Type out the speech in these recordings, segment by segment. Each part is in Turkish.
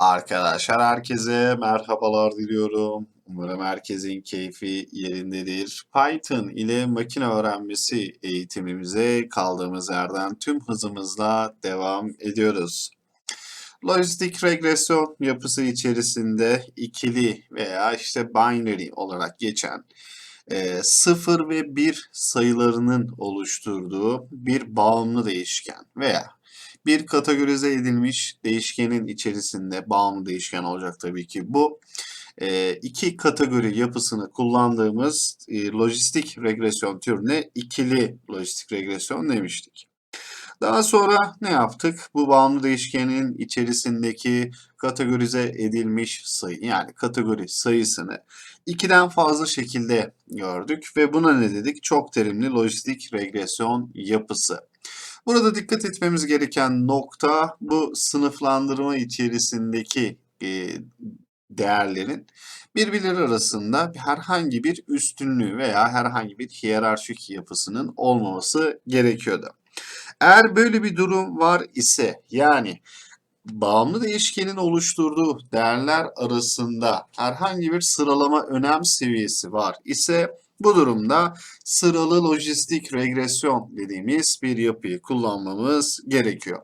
Arkadaşlar herkese merhabalar diliyorum. Umarım herkesin keyfi yerindedir. Python ile makine öğrenmesi eğitimimize kaldığımız yerden tüm hızımızla devam ediyoruz. Lojistik regresyon yapısı içerisinde ikili veya işte binary olarak geçen e, 0 ve 1 sayılarının oluşturduğu bir bağımlı değişken veya bir kategorize edilmiş değişkenin içerisinde bağımlı değişken olacak tabii ki bu. E, iki kategori yapısını kullandığımız e, lojistik regresyon türüne ikili lojistik regresyon demiştik. Daha sonra ne yaptık? Bu bağımlı değişkenin içerisindeki kategorize edilmiş sayı yani kategori sayısını ikiden fazla şekilde gördük ve buna ne dedik? Çok terimli lojistik regresyon yapısı. Burada dikkat etmemiz gereken nokta bu sınıflandırma içerisindeki e, değerlerin birbirleri arasında herhangi bir üstünlüğü veya herhangi bir hiyerarşik yapısının olmaması gerekiyordu. Eğer böyle bir durum var ise yani bağımlı değişkenin oluşturduğu değerler arasında herhangi bir sıralama önem seviyesi var ise bu durumda sıralı lojistik regresyon dediğimiz bir yapıyı kullanmamız gerekiyor.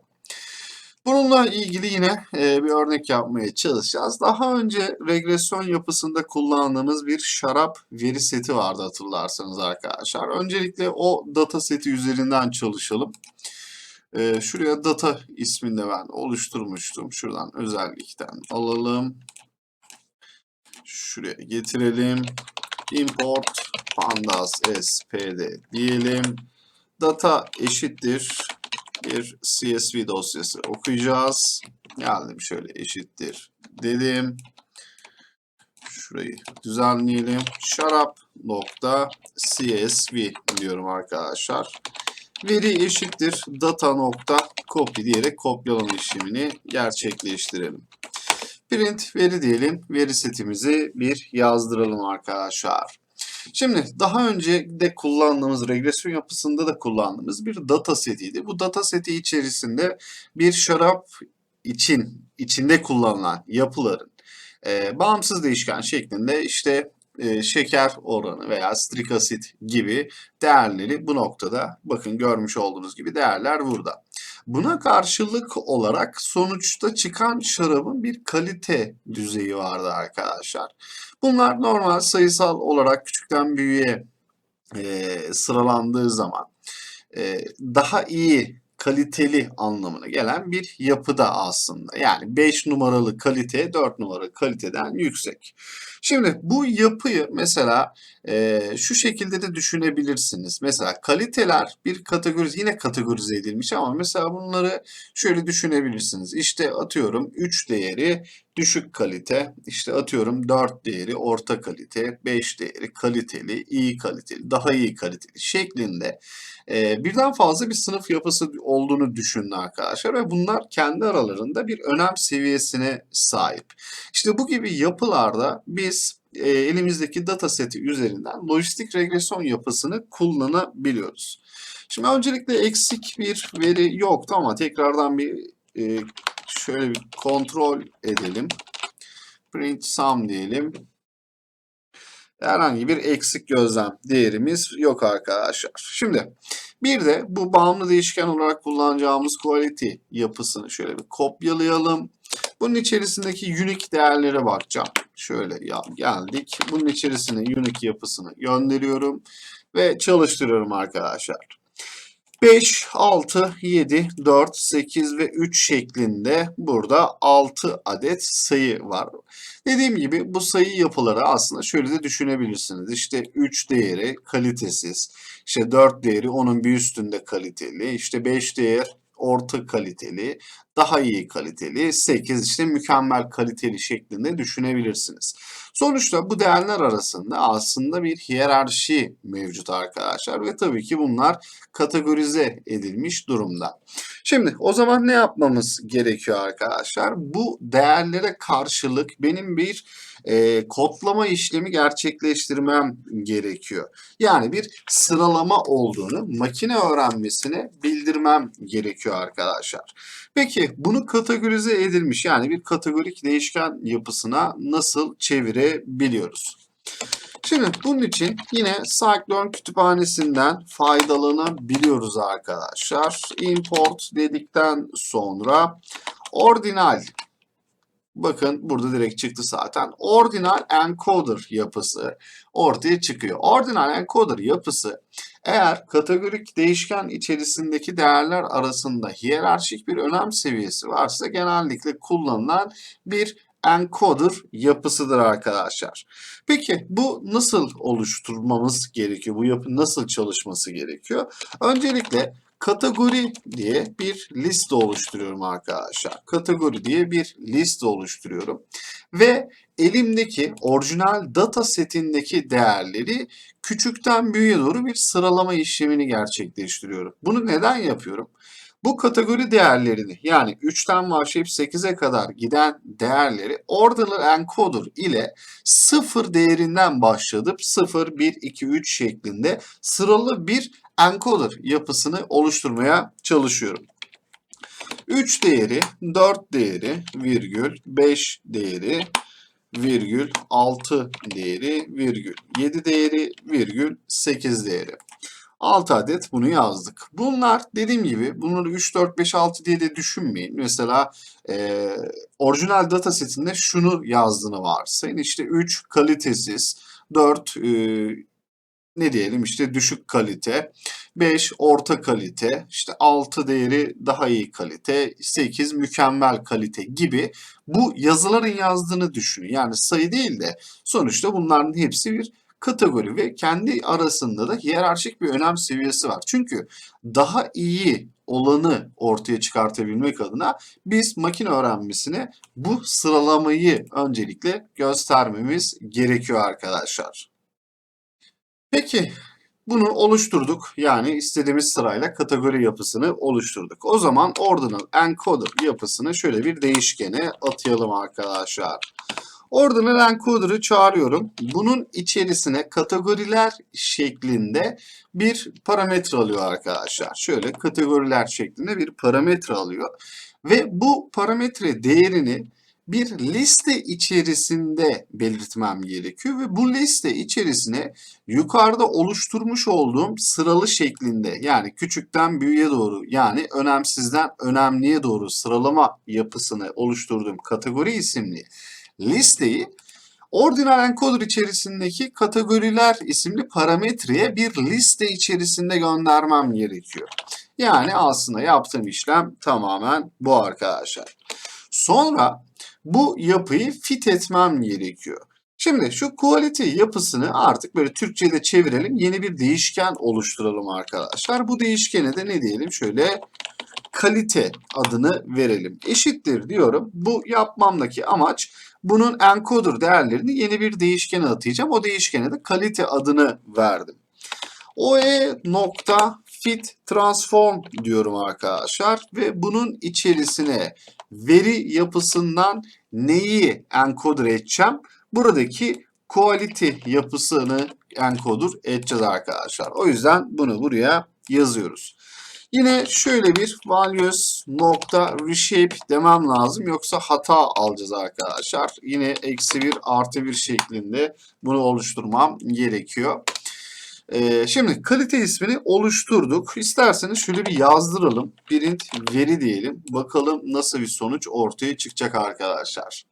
Bununla ilgili yine e, bir örnek yapmaya çalışacağız. Daha önce regresyon yapısında kullandığımız bir şarap veri seti vardı hatırlarsanız arkadaşlar. Öncelikle o data seti üzerinden çalışalım. E, şuraya data isminde ben oluşturmuştum. Şuradan özellikten alalım. Şuraya getirelim. Import pandas spd diyelim. Data eşittir bir CSV dosyası okuyacağız. Geldim şöyle eşittir dedim. Şurayı düzenleyelim. Şarap nokta CSV diyorum arkadaşlar. Veri eşittir data nokta copy diyerek kopyalama işlemini gerçekleştirelim. Print veri diyelim. Veri setimizi bir yazdıralım arkadaşlar. Şimdi daha önce de kullandığımız regresyon yapısında da kullandığımız bir data setiydi. Bu data seti içerisinde bir şarap için içinde kullanılan yapıların e, bağımsız değişken şeklinde işte e, şeker oranı veya strik asit gibi değerleri bu noktada bakın görmüş olduğunuz gibi değerler burada. Buna karşılık olarak sonuçta çıkan şarabın bir kalite düzeyi vardı arkadaşlar. Bunlar normal sayısal olarak küçükten büyüğe e, sıralandığı zaman e, daha iyi kaliteli anlamına gelen bir yapıda aslında. Yani 5 numaralı kalite 4 numaralı kaliteden yüksek. Şimdi bu yapıyı mesela e, şu şekilde de düşünebilirsiniz. Mesela kaliteler bir kategori yine kategorize edilmiş ama mesela bunları şöyle düşünebilirsiniz. İşte atıyorum 3 değeri düşük kalite, işte atıyorum 4 değeri orta kalite, 5 değeri kaliteli, iyi kaliteli, daha iyi kaliteli şeklinde e, birden fazla bir sınıf yapısı olduğunu düşünün arkadaşlar ve bunlar kendi aralarında bir önem seviyesine sahip. İşte bu gibi yapılarda biz e, elimizdeki data seti üzerinden lojistik regresyon yapısını kullanabiliyoruz. Şimdi öncelikle eksik bir veri yoktu ama tekrardan bir e, şöyle bir kontrol edelim. Print sum diyelim. Herhangi bir eksik gözlem değerimiz yok arkadaşlar. Şimdi bir de bu bağımlı değişken olarak kullanacağımız quality yapısını şöyle bir kopyalayalım. Bunun içerisindeki unique değerlere bakacağım. Şöyle geldik. Bunun içerisine unique yapısını gönderiyorum ve çalıştırıyorum arkadaşlar. 5, 6, 7, 4, 8 ve 3 şeklinde burada 6 adet sayı var. Dediğim gibi bu sayı yapıları aslında şöyle de düşünebilirsiniz. İşte 3 değeri kalitesiz, işte 4 değeri onun bir üstünde kaliteli, işte 5 değer orta kaliteli, daha iyi kaliteli, 8 işte mükemmel kaliteli şeklinde düşünebilirsiniz. Sonuçta bu değerler arasında aslında bir hiyerarşi mevcut arkadaşlar ve tabii ki bunlar kategorize edilmiş durumda. Şimdi o zaman ne yapmamız gerekiyor arkadaşlar? Bu değerlere karşılık benim bir e, kodlama işlemi gerçekleştirmem gerekiyor. Yani bir sıralama olduğunu makine öğrenmesine bildirmem gerekiyor arkadaşlar. Peki bunu kategorize edilmiş yani bir kategorik değişken yapısına nasıl çevirebiliyoruz? Şimdi bunun için yine Cyclone kütüphanesinden faydalanabiliyoruz arkadaşlar. Import dedikten sonra ordinal Bakın burada direkt çıktı zaten. Ordinal encoder yapısı ortaya çıkıyor. Ordinal encoder yapısı eğer kategorik değişken içerisindeki değerler arasında hiyerarşik bir önem seviyesi varsa genellikle kullanılan bir encoder yapısıdır arkadaşlar. Peki bu nasıl oluşturmamız gerekiyor? Bu yapı nasıl çalışması gerekiyor? Öncelikle kategori diye bir liste oluşturuyorum arkadaşlar. Kategori diye bir liste oluşturuyorum. Ve elimdeki orijinal data setindeki değerleri küçükten büyüğe doğru bir sıralama işlemini gerçekleştiriyorum. Bunu neden yapıyorum? Bu kategori değerlerini yani 3'ten başlayıp 8'e kadar giden değerleri ordinal encoder ile 0 değerinden başlatıp 0, 1, 2, 3 şeklinde sıralı bir encoder yapısını oluşturmaya çalışıyorum. 3 değeri, 4 değeri, virgül, 5 değeri, virgül, 6 değeri, virgül, 7 değeri, virgül, 8 değeri. 6 adet bunu yazdık. Bunlar dediğim gibi bunları 3, 4, 5, 6 diye de düşünmeyin. Mesela e, orijinal data setinde şunu yazdığını varsayın. İşte 3 kalitesiz, 4 e, ne diyelim işte düşük kalite, 5 orta kalite, işte 6 değeri daha iyi kalite, 8 mükemmel kalite gibi bu yazıların yazdığını düşünün. Yani sayı değil de sonuçta bunların hepsi bir kategori ve kendi arasında da hiyerarşik bir önem seviyesi var. Çünkü daha iyi olanı ortaya çıkartabilmek adına biz makine öğrenmesine bu sıralamayı öncelikle göstermemiz gerekiyor arkadaşlar. Peki bunu oluşturduk. Yani istediğimiz sırayla kategori yapısını oluşturduk. O zaman ordinal encoder yapısını şöyle bir değişkene atayalım arkadaşlar. Ordinal encoder'ı çağırıyorum. Bunun içerisine kategoriler şeklinde bir parametre alıyor arkadaşlar. Şöyle kategoriler şeklinde bir parametre alıyor. Ve bu parametre değerini bir liste içerisinde belirtmem gerekiyor ve bu liste içerisine yukarıda oluşturmuş olduğum sıralı şeklinde yani küçükten büyüğe doğru yani önemsizden önemliye doğru sıralama yapısını oluşturduğum kategori isimli listeyi Ordinal encoder içerisindeki kategoriler isimli parametreye bir liste içerisinde göndermem gerekiyor. Yani aslında yaptığım işlem tamamen bu arkadaşlar. Sonra bu yapıyı fit etmem gerekiyor. Şimdi şu quality yapısını artık böyle Türkçe'de çevirelim. Yeni bir değişken oluşturalım arkadaşlar. Bu değişkene de ne diyelim? Şöyle kalite adını verelim. Eşittir diyorum. Bu yapmamdaki amaç bunun encoder değerlerini yeni bir değişkene atayacağım. O değişkene de kalite adını verdim. OE nokta fit transform diyorum arkadaşlar ve bunun içerisine veri yapısından neyi encoder edeceğim? Buradaki quality yapısını encoder edeceğiz arkadaşlar. O yüzden bunu buraya yazıyoruz. Yine şöyle bir values nokta reshape demem lazım. Yoksa hata alacağız arkadaşlar. Yine eksi bir artı bir şeklinde bunu oluşturmam gerekiyor. Ee, şimdi kalite ismini oluşturduk. İsterseniz şöyle bir yazdıralım. Print veri diyelim. Bakalım nasıl bir sonuç ortaya çıkacak arkadaşlar.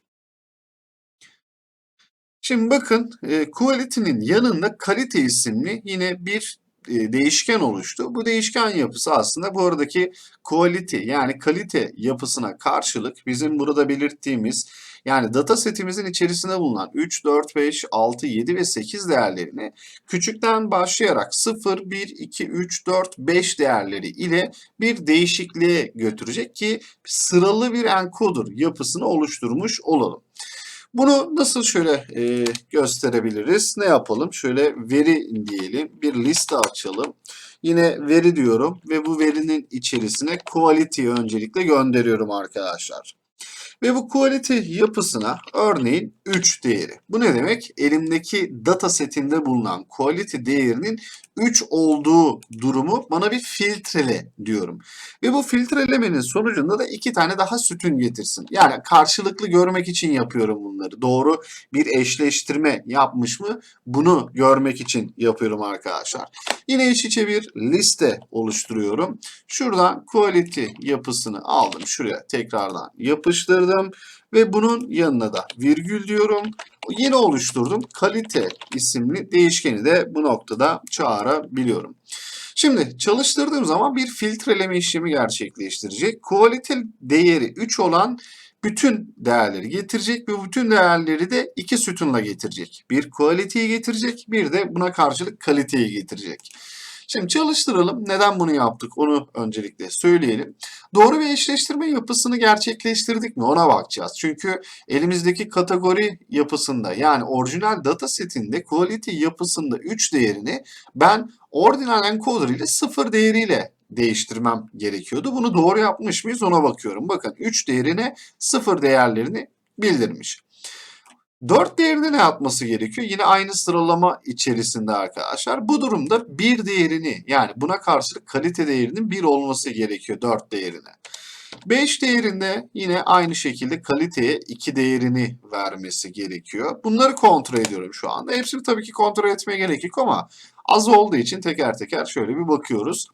Şimdi bakın e, quality'nin yanında kalite isimli yine bir e, değişken oluştu. Bu değişken yapısı aslında bu aradaki quality yani kalite yapısına karşılık bizim burada belirttiğimiz yani data setimizin içerisinde bulunan 3, 4, 5, 6, 7 ve 8 değerlerini küçükten başlayarak 0, 1, 2, 3, 4, 5 değerleri ile bir değişikliğe götürecek ki sıralı bir encoder yapısını oluşturmuş olalım. Bunu nasıl şöyle e, gösterebiliriz? Ne yapalım? Şöyle veri diyelim. Bir liste açalım. Yine veri diyorum ve bu verinin içerisine quality öncelikle gönderiyorum arkadaşlar. Ve bu quality yapısına örneğin 3 değeri. Bu ne demek? Elimdeki data setinde bulunan quality değerinin 3 olduğu durumu bana bir filtrele diyorum. Ve bu filtrelemenin sonucunda da iki tane daha sütun getirsin. Yani karşılıklı görmek için yapıyorum bunları. Doğru bir eşleştirme yapmış mı? Bunu görmek için yapıyorum arkadaşlar. Yine iç içe bir liste oluşturuyorum. Şuradan quality yapısını aldım. Şuraya tekrardan yapıştırdım. Ve bunun yanına da virgül diyorum. Yeni oluşturdum. Kalite isimli değişkeni de bu noktada çağırabiliyorum. Şimdi çalıştırdığım zaman bir filtreleme işlemi gerçekleştirecek. Quality değeri 3 olan bütün değerleri getirecek ve bütün değerleri de iki sütunla getirecek. Bir quality'yi getirecek, bir de buna karşılık kaliteyi getirecek. Şimdi çalıştıralım. Neden bunu yaptık onu öncelikle söyleyelim. Doğru bir eşleştirme yapısını gerçekleştirdik mi ona bakacağız. Çünkü elimizdeki kategori yapısında yani orijinal data setinde quality yapısında 3 değerini ben ordinal encoder ile 0 değeriyle değiştirmem gerekiyordu. Bunu doğru yapmış mıyız ona bakıyorum. Bakın 3 değerine 0 değerlerini bildirmiş. 4 değerini ne yapması gerekiyor? Yine aynı sıralama içerisinde arkadaşlar. Bu durumda 1 değerini yani buna karşılık kalite değerinin 1 olması gerekiyor 4 değerine. 5 değerinde yine aynı şekilde kaliteye 2 değerini vermesi gerekiyor. Bunları kontrol ediyorum şu anda. Hepsini tabii ki kontrol etmeye gerek yok ama az olduğu için teker teker şöyle bir bakıyoruz.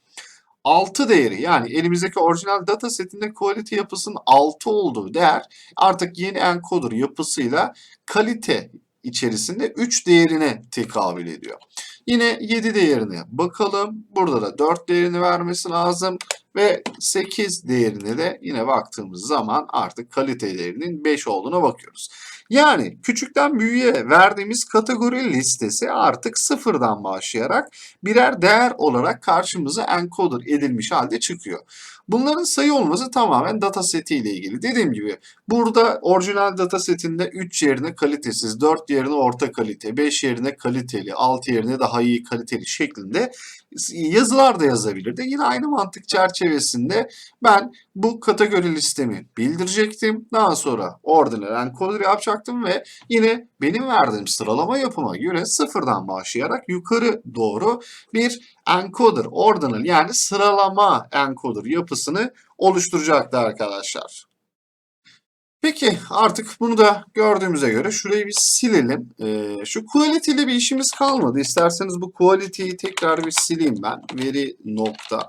6 değeri yani elimizdeki orijinal data setinde quality yapısının 6 olduğu değer artık yeni encoder yapısıyla kalite içerisinde 3 değerine tekabül ediyor. Yine 7 değerine bakalım. Burada da 4 değerini vermesi lazım. Ve 8 değerine de yine baktığımız zaman artık kalite değerinin 5 olduğuna bakıyoruz. Yani küçükten büyüğe verdiğimiz kategori listesi artık sıfırdan başlayarak birer değer olarak karşımıza encoder edilmiş halde çıkıyor. Bunların sayı olması tamamen data seti ile ilgili. Dediğim gibi burada orijinal data setinde 3 yerine kalitesiz, 4 yerine orta kalite, 5 yerine kaliteli, 6 yerine daha iyi kaliteli şeklinde yazılar da yazabilirdi. Yine aynı mantık çerçevesinde ben bu kategori listemi bildirecektim. Daha sonra ordinal encoder yapacaktım ve yine benim verdiğim sıralama yapıma göre sıfırdan başlayarak yukarı doğru bir encoder, ordinal yani sıralama encoder yapısını oluşturacaktı arkadaşlar. Peki artık bunu da gördüğümüze göre şurayı bir silelim. Ee, şu quality ile bir işimiz kalmadı. İsterseniz bu quality'yi tekrar bir sileyim ben. Veri nokta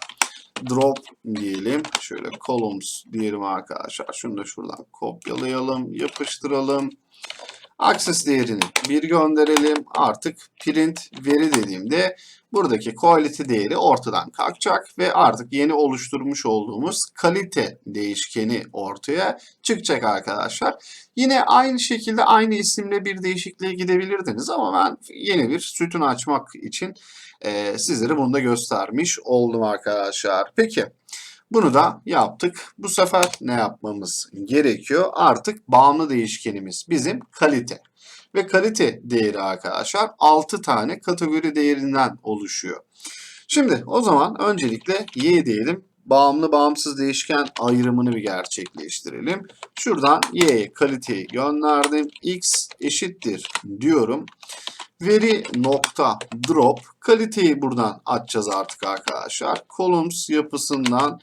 drop diyelim. Şöyle columns diyelim arkadaşlar. Şunu da şuradan kopyalayalım, yapıştıralım. Access değerini bir gönderelim. Artık print veri dediğimde buradaki quality değeri ortadan kalkacak ve artık yeni oluşturmuş olduğumuz kalite değişkeni ortaya çıkacak arkadaşlar. Yine aynı şekilde aynı isimle bir değişikliğe gidebilirdiniz ama ben yeni bir sütun açmak için e, sizlere bunu da göstermiş oldum arkadaşlar. Peki. Bunu da yaptık. Bu sefer ne yapmamız gerekiyor? Artık bağımlı değişkenimiz bizim kalite. Ve kalite değeri arkadaşlar 6 tane kategori değerinden oluşuyor. Şimdi o zaman öncelikle y diyelim. Bağımlı bağımsız değişken ayrımını bir gerçekleştirelim. Şuradan y'ye kaliteyi gönderdim. x eşittir diyorum veri nokta drop kaliteyi buradan açacağız artık arkadaşlar. Columns yapısından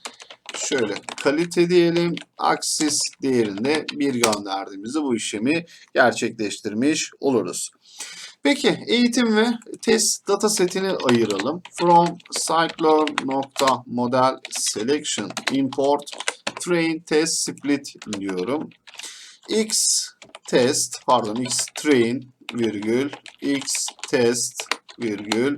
şöyle kalite diyelim. Axis değerinde bir gönderdiğimizde bu işlemi gerçekleştirmiş oluruz. Peki eğitim ve test data setini ayıralım. From cycler.model selection import train test split diyorum. X test pardon x train virgül x test virgül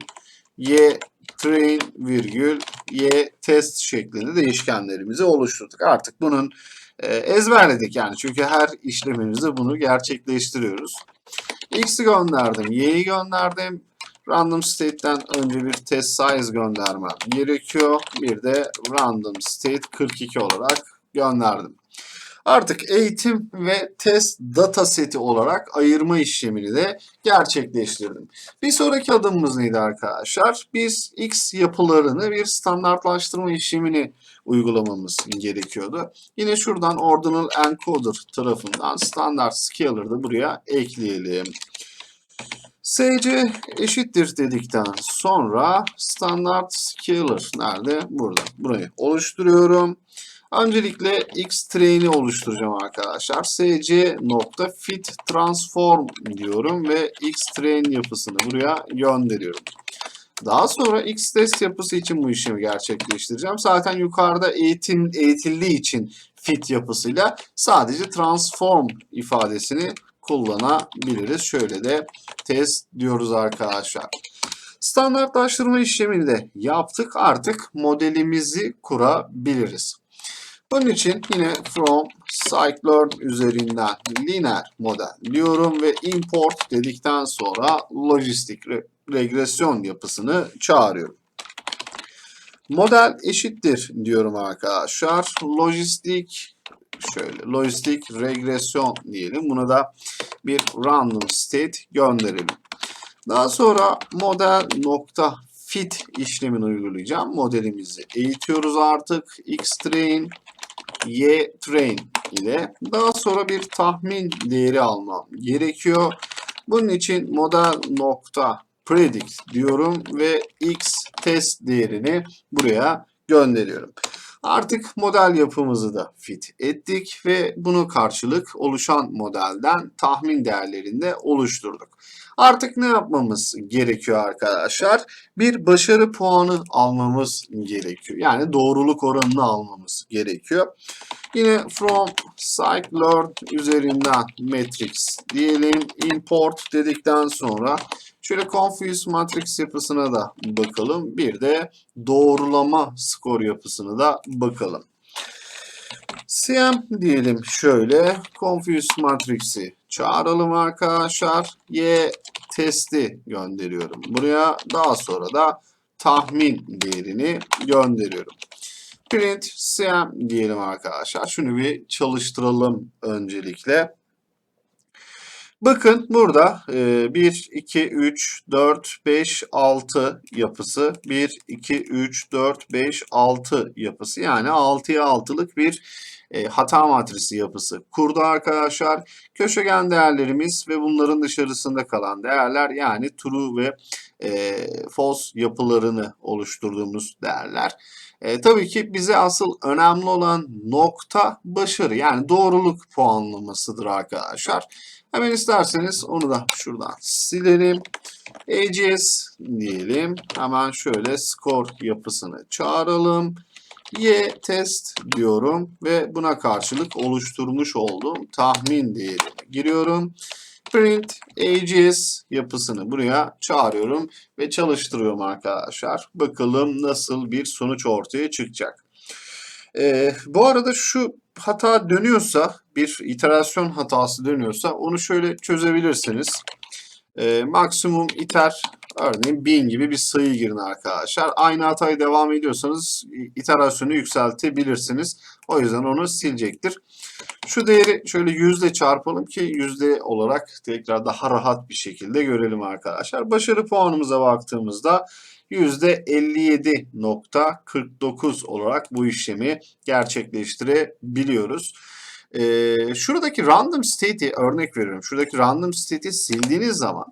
y train virgül y test şeklinde değişkenlerimizi oluşturduk. Artık bunun e, ezberledik yani çünkü her işlemimizde bunu gerçekleştiriyoruz. X'i gönderdim, y'yi gönderdim. Random state'ten önce bir test size göndermem gerekiyor. Bir de random state 42 olarak gönderdim. Artık eğitim ve test data seti olarak ayırma işlemini de gerçekleştirdim. Bir sonraki adımımız neydi arkadaşlar? Biz X yapılarını bir standartlaştırma işlemini uygulamamız gerekiyordu. Yine şuradan Ordinal Encoder tarafından Standard Scalar'ı da buraya ekleyelim. SC eşittir dedikten sonra Standard Scalar nerede? Burada. Burayı oluşturuyorum. Öncelikle X train'i oluşturacağım arkadaşlar. SC nokta fit transform diyorum ve X train yapısını buraya gönderiyorum. Daha sonra X test yapısı için bu işlemi gerçekleştireceğim. Zaten yukarıda eğitim eğitildiği için fit yapısıyla sadece transform ifadesini kullanabiliriz. Şöyle de test diyoruz arkadaşlar. Standartlaştırma işlemini de yaptık. Artık modelimizi kurabiliriz. Bunun için yine from scikit-learn üzerinden lineer model diyorum ve import dedikten sonra lojistik re- regresyon yapısını çağırıyorum. Model eşittir diyorum arkadaşlar. Lojistik şöyle lojistik regresyon diyelim. Buna da bir random state gönderelim. Daha sonra model nokta fit işlemini uygulayacağım. Modelimizi eğitiyoruz artık. Xtrain, Ytrain ile. Daha sonra bir tahmin değeri almam gerekiyor. Bunun için model nokta predict diyorum ve x test değerini buraya gönderiyorum. Artık model yapımızı da fit ettik ve bunu karşılık oluşan modelden tahmin değerlerini de oluşturduk. Artık ne yapmamız gerekiyor arkadaşlar? Bir başarı puanı almamız gerekiyor. Yani doğruluk oranını almamız gerekiyor. Yine from scikit-learn üzerinden matrix diyelim. Import dedikten sonra şöyle confuse matrix yapısına da bakalım. Bir de doğrulama skor yapısını da bakalım. CM diyelim şöyle. Confuse matrix'i çağıralım arkadaşlar. Y testi gönderiyorum. Buraya daha sonra da tahmin değerini gönderiyorum. Print CM diyelim arkadaşlar. Şunu bir çalıştıralım öncelikle. Bakın burada e, 1, 2, 3, 4, 5, 6 yapısı. 1, 2, 3, 4, 5, 6 yapısı. Yani 6'ya 6'lık bir e, hata matrisi yapısı kurdu arkadaşlar. Köşegen değerlerimiz ve bunların dışarısında kalan değerler yani true ve e, false yapılarını oluşturduğumuz değerler. E, tabii ki bize asıl önemli olan nokta başarı yani doğruluk puanlamasıdır arkadaşlar. Hemen isterseniz onu da şuradan silelim. AGS diyelim. Hemen şöyle skor yapısını çağıralım. Y test diyorum ve buna karşılık oluşturmuş olduğum tahmin değerini giriyorum. Print AGS yapısını buraya çağırıyorum ve çalıştırıyorum arkadaşlar. Bakalım nasıl bir sonuç ortaya çıkacak. Ee, bu arada şu hata dönüyorsa, bir iterasyon hatası dönüyorsa onu şöyle çözebilirsiniz. Ee, maksimum iter örneğin 1000 gibi bir sayı girin arkadaşlar. Aynı hatayı devam ediyorsanız iterasyonu yükseltebilirsiniz. O yüzden onu silecektir. Şu değeri şöyle yüzde çarpalım ki yüzde olarak tekrar daha rahat bir şekilde görelim arkadaşlar. Başarı puanımıza baktığımızda %57.49 olarak bu işlemi gerçekleştirebiliyoruz. Ee, şuradaki random state'i örnek veriyorum. Şuradaki random state'i sildiğiniz zaman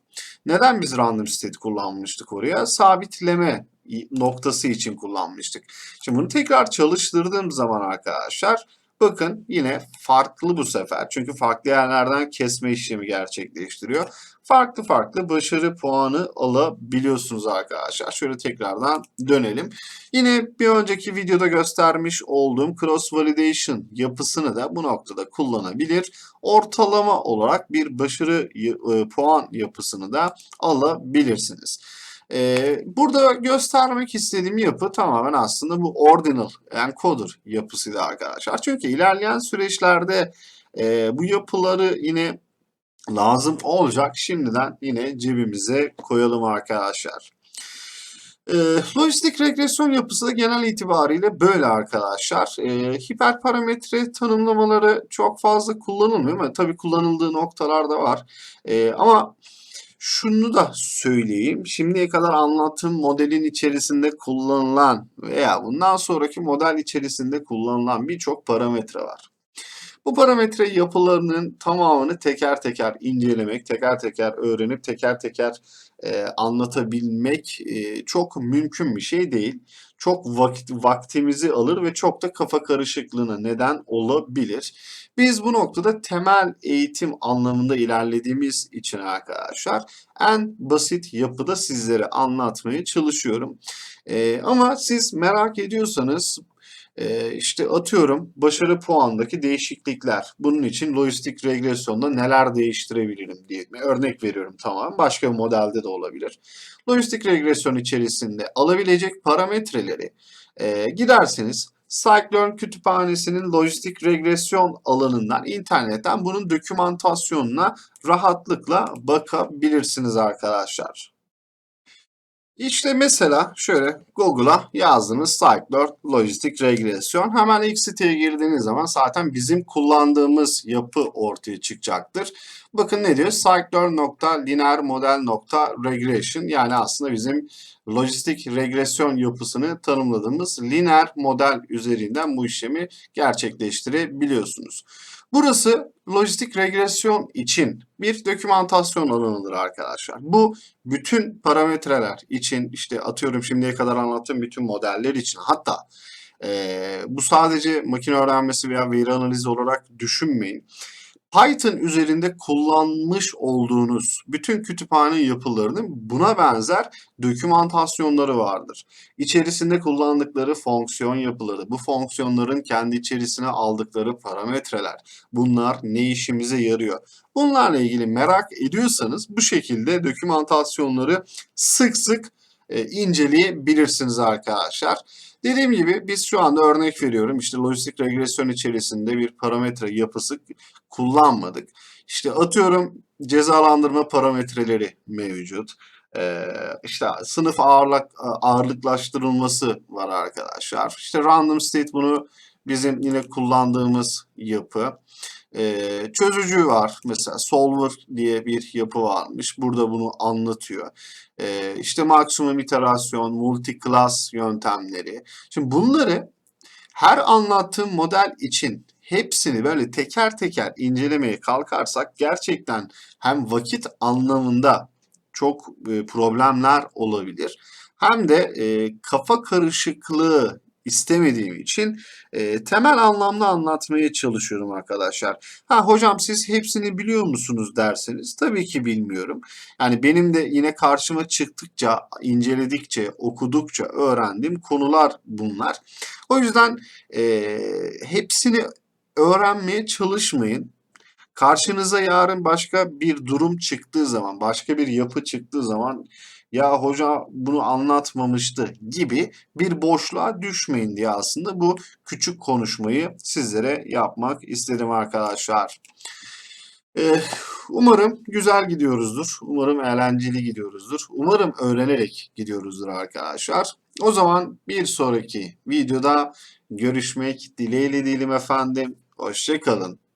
neden biz random state kullanmıştık oraya? Sabitleme noktası için kullanmıştık. Şimdi bunu tekrar çalıştırdığım zaman arkadaşlar bakın yine farklı bu sefer. Çünkü farklı yerlerden kesme işlemi gerçekleştiriyor. Farklı farklı başarı puanı alabiliyorsunuz arkadaşlar. Şöyle tekrardan dönelim. Yine bir önceki videoda göstermiş olduğum cross validation yapısını da bu noktada kullanabilir. Ortalama olarak bir başarı e, puan yapısını da alabilirsiniz. Ee, burada göstermek istediğim yapı tamamen aslında bu ordinal encoder yapısıydı arkadaşlar. Çünkü ilerleyen süreçlerde e, bu yapıları yine lazım olacak. Şimdiden yine cebimize koyalım arkadaşlar. Ee, lojistik regresyon yapısı da genel itibariyle böyle arkadaşlar. Ee, hiperparametre tanımlamaları çok fazla kullanılmıyor ama tabii kullanıldığı noktalar da var. Ee, ama şunu da söyleyeyim. Şimdiye kadar anlattığım modelin içerisinde kullanılan veya bundan sonraki model içerisinde kullanılan birçok parametre var. Bu parametre yapılarının tamamını teker teker incelemek, teker teker öğrenip teker teker e, anlatabilmek e, çok mümkün bir şey değil. Çok vakit, vaktimizi alır ve çok da kafa karışıklığına neden olabilir. Biz bu noktada temel eğitim anlamında ilerlediğimiz için arkadaşlar en basit yapıda sizlere anlatmaya çalışıyorum. E, ama siz merak ediyorsanız ee, işte atıyorum başarı puandaki değişiklikler. Bunun için lojistik regresyonda neler değiştirebilirim diye örnek veriyorum tamam. Başka bir modelde de olabilir. Lojistik regresyon içerisinde alabilecek parametreleri e, giderseniz Scikit-learn kütüphanesinin lojistik regresyon alanından internetten bunun dokümantasyonuna rahatlıkla bakabilirsiniz arkadaşlar. İşte mesela şöyle Google'a yazdınız Scikit-learn lojistik regresyon. Hemen ilk siteye girdiğiniz zaman zaten bizim kullandığımız yapı ortaya çıkacaktır. Bakın ne diyor? Scikit-learn.linear-model.regression yani aslında bizim lojistik regresyon yapısını tanımladığımız lineer model üzerinden bu işlemi gerçekleştirebiliyorsunuz. Burası lojistik regresyon için bir dokümantasyon alanıdır arkadaşlar. Bu bütün parametreler için işte atıyorum şimdiye kadar anlattığım bütün modeller için hatta e, bu sadece makine öğrenmesi veya veri analizi olarak düşünmeyin. Python üzerinde kullanmış olduğunuz bütün kütüphane yapılarının buna benzer dokümantasyonları vardır. İçerisinde kullandıkları fonksiyon yapıları, bu fonksiyonların kendi içerisine aldıkları parametreler, bunlar ne işimize yarıyor? Bunlarla ilgili merak ediyorsanız bu şekilde dokümantasyonları sık sık e, inceleyebilirsiniz arkadaşlar. Dediğim gibi biz şu anda örnek veriyorum. İşte lojistik regresyon içerisinde bir parametre yapısı kullanmadık. İşte atıyorum cezalandırma parametreleri mevcut. Ee, işte sınıf ağırlık ağırlıklaştırılması var arkadaşlar. İşte random state bunu bizim yine kullandığımız yapı. Ee, çözücü var. Mesela solver diye bir yapı varmış. Burada bunu anlatıyor. Ee, işte maksimum iterasyon, multi-class yöntemleri. Şimdi bunları her anlattığım model için hepsini böyle teker teker incelemeye kalkarsak gerçekten hem vakit anlamında çok e, problemler olabilir hem de e, kafa karışıklığı istemediğim için e, temel anlamda anlatmaya çalışıyorum arkadaşlar. Ha hocam siz hepsini biliyor musunuz derseniz tabii ki bilmiyorum. Yani benim de yine karşıma çıktıkça, inceledikçe, okudukça öğrendiğim konular bunlar. O yüzden e, hepsini öğrenmeye çalışmayın. Karşınıza yarın başka bir durum çıktığı zaman, başka bir yapı çıktığı zaman ya hoca bunu anlatmamıştı gibi bir boşluğa düşmeyin diye aslında bu küçük konuşmayı sizlere yapmak istedim arkadaşlar. Ee, umarım güzel gidiyoruzdur. Umarım eğlenceli gidiyoruzdur. Umarım öğrenerek gidiyoruzdur arkadaşlar. O zaman bir sonraki videoda görüşmek dileğiyle diyelim efendim. Hoşçakalın.